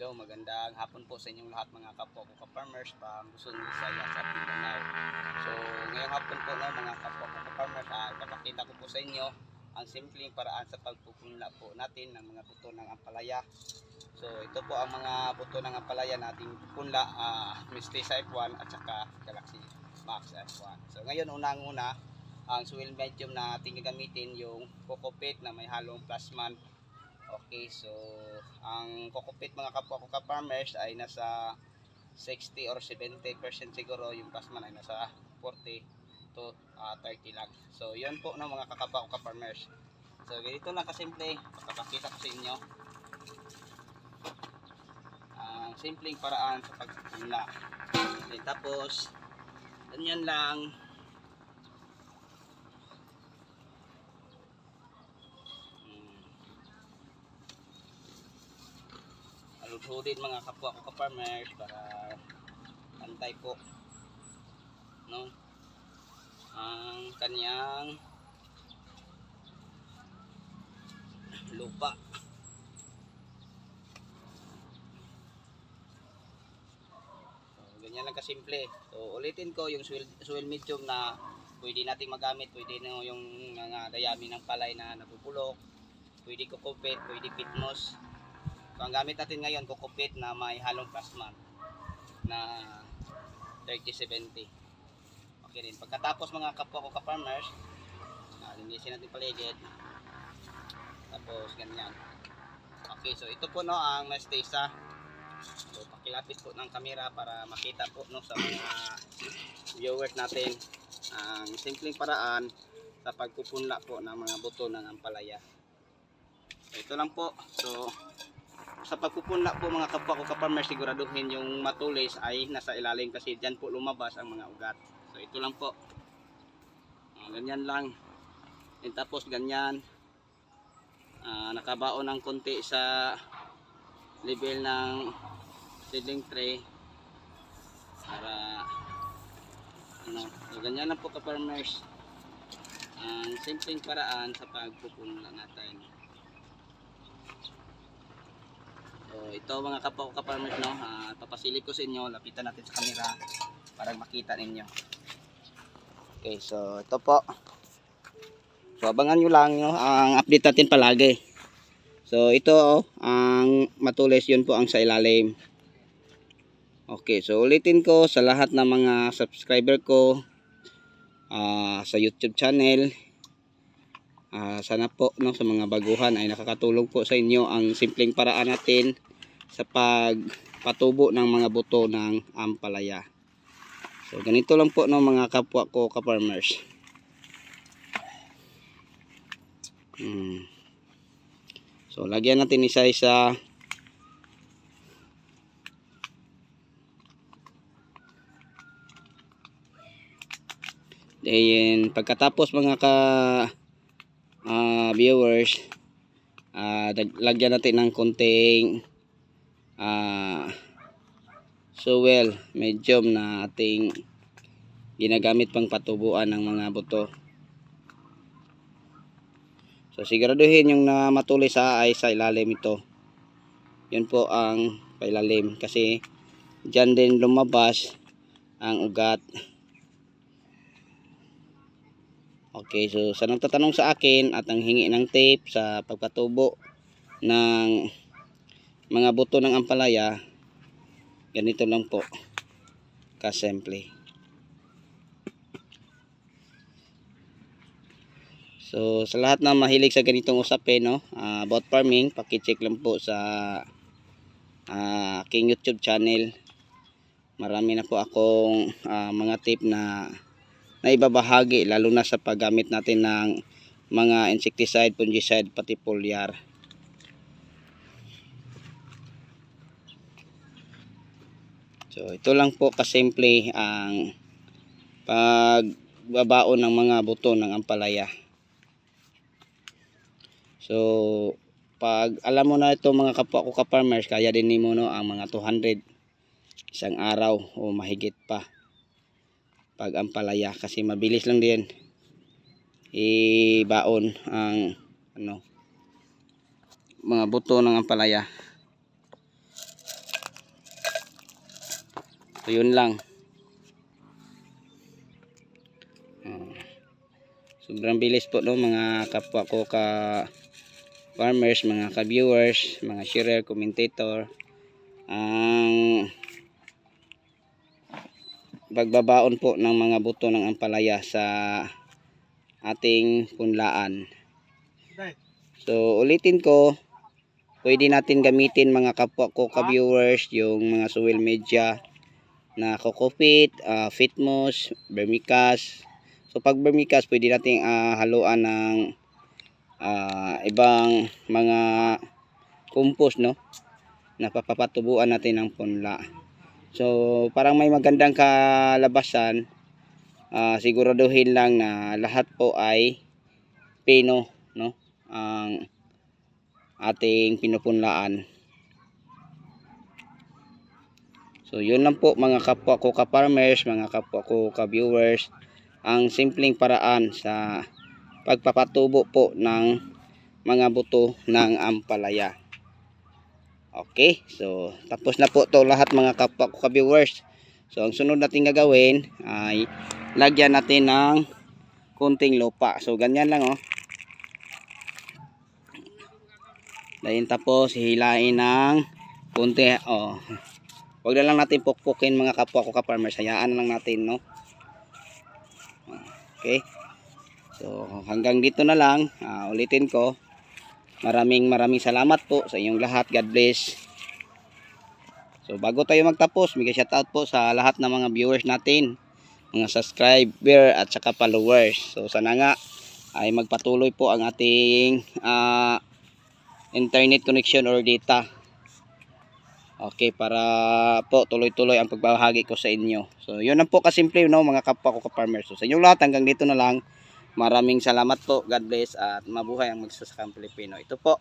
Hello, magandang hapon po sa inyong lahat mga kapwa ko ka-farmers from Luzon, Visayas at Mindanao. So, ngayong hapon po no, mga kapwa ko ka-farmers, ah, ipapakita ko po sa inyo ang simpleng paraan sa pagpupunla po natin ng mga buto ng ampalaya. So, ito po ang mga buto ng ampalaya nating punla, uh, Mistisa F1 at saka Galaxy Max F1. So, ngayon unang-una, ang soil medium na ating gagamitin yung Cocopit na may halong plasman Okay, so ang kokopit mga kapwa ko ka-farmers ay nasa 60 or 70% siguro, yung plasman ay nasa 40 to ah, 30 lang. So, yun po no, mga kakapwa ko ka-farmers. So, ganito lang kasimple, papakita ko sa inyo. Ang simpleng paraan sa pagpunla. Okay, tapos, ganyan lang, aludhudin mga kapwa ko ka-farmers para pantay po no? Ang kanyang lupa. So, ganyan lang kasimple. So ulitin ko yung soil, soil medium na pwede nating magamit pwede no yung mga dayami ng palay na nabubulok pwede kokopit pwede pitmos So ang gamit natin ngayon, kukupit na may halong plasman na 3070. Okay rin. Pagkatapos mga kapwa ko ka-farmers, uh, linisin natin paligid. Tapos ganyan. Okay, so ito po no ang mestesa. So pakilapit po ng kamera para makita po no sa mga viewers natin ang simpleng paraan sa pagpupunla po ng mga buto ng ampalaya. So, ito lang po. So sa pagpupunla po mga kapwa ko ka-farmer siguraduhin yung matulis ay nasa ilalim kasi dyan po lumabas ang mga ugat. So ito lang po. Ah, ganyan lang. And tapos ganyan. Ah, nakabaon ng konti sa level ng seedling tray para ano, so ganyan lang po ka-farmers. Ang simpleng paraan sa pagpupunla natin So, ito mga kapwa ko ka-farmers, no? Uh, papasilip ko sa inyo. Lapitan natin sa camera para makita ninyo. Okay, so ito po. So, abangan nyo lang, no? Ang update natin palagi. So, ito, oh, ang matulis, yun po ang sa ilalim. Okay, so ulitin ko sa lahat ng mga subscriber ko ah, sa YouTube channel. Ah, sana po no sa mga baguhan ay nakakatulong po sa inyo ang simpleng paraan natin sa pagpatubo ng mga buto ng ampalaya. So ganito lang po no mga kapwa ko ka-farmers. Hmm. So lagyan natin isa-isa Then pagkatapos mga ka ah, viewers dag- lagyan natin ng konting ah suwel medium na ating ginagamit pang patubuan ng mga buto. So siguraduhin yung na matulis sa ay sa ilalim ito. Yun po ang pailalim kasi dyan din lumabas ang ugat. Okay, so sa nagtatanong sa akin at ang hingi ng tape sa pagpatubo ng mga buto ng ampalaya, ganito lang po. Kasimple. So sa lahat na mahilig sa ganitong usapin, no, ah, about farming, paki-check lang po sa ah, aking YouTube channel. Marami na po akong ah, mga tip na na ibabahagi lalo na sa paggamit natin ng mga insecticide, fungicide, pati foliar. So ito lang po kasimple ang pagbabaon ng mga buto ng ampalaya. So pag alam mo na ito mga kapwa ko ka-farmers, kaya din mo no ang mga 200 isang araw o mahigit pa pag ampalaya kasi mabilis lang din ibaon ang ano mga buto ng ampalaya So yun lang. Oh. Sobrang bilis po no mga kapwa ko ka farmers, mga ka-viewers, mga sharer, commentator. Ang pagbabaon po ng mga buto ng ampalaya sa ating punlaan. So ulitin ko, pwede natin gamitin mga kapwa ko ka-viewers yung mga soil media na kokopit, uh, fitmos, vermicast. So pag vermicast, pwede nating ah, haluan ng ah, ibang mga compost no na papapatubuan natin ng punla. So parang may magandang kalabasan. ah, siguraduhin lang na lahat po ay pino no ang ating pinupunlaan. So yun lang po mga kapwa ko ka-farmers, mga kapwa ko ka-viewers, ang simpleng paraan sa pagpapatubo po ng mga buto ng ampalaya. Okay, so tapos na po to lahat mga kapwa ko ka-viewers. So ang sunod natin gagawin ay lagyan natin ng kunting lupa. So ganyan lang oh. Dahil tapos hihilain ng kunti oh. Huwag na lang natin pukpukin mga kapwa ko ka-farmers. Hayaan lang natin, no? Okay. So, hanggang dito na lang. Ah, ulitin ko. Maraming maraming salamat po sa inyong lahat. God bless. So, bago tayo magtapos, may shoutout po sa lahat ng mga viewers natin. Mga subscriber at saka followers. So, sana nga ay magpatuloy po ang ating ah, internet connection or data. Okay, para po tuloy-tuloy ang pagbahagi ko sa inyo. So, yun lang po kasimple, no, mga kapwa ko ka-farmers. So, sa inyong lahat, hanggang dito na lang. Maraming salamat po. God bless at mabuhay ang magsasakang Pilipino. Ito po.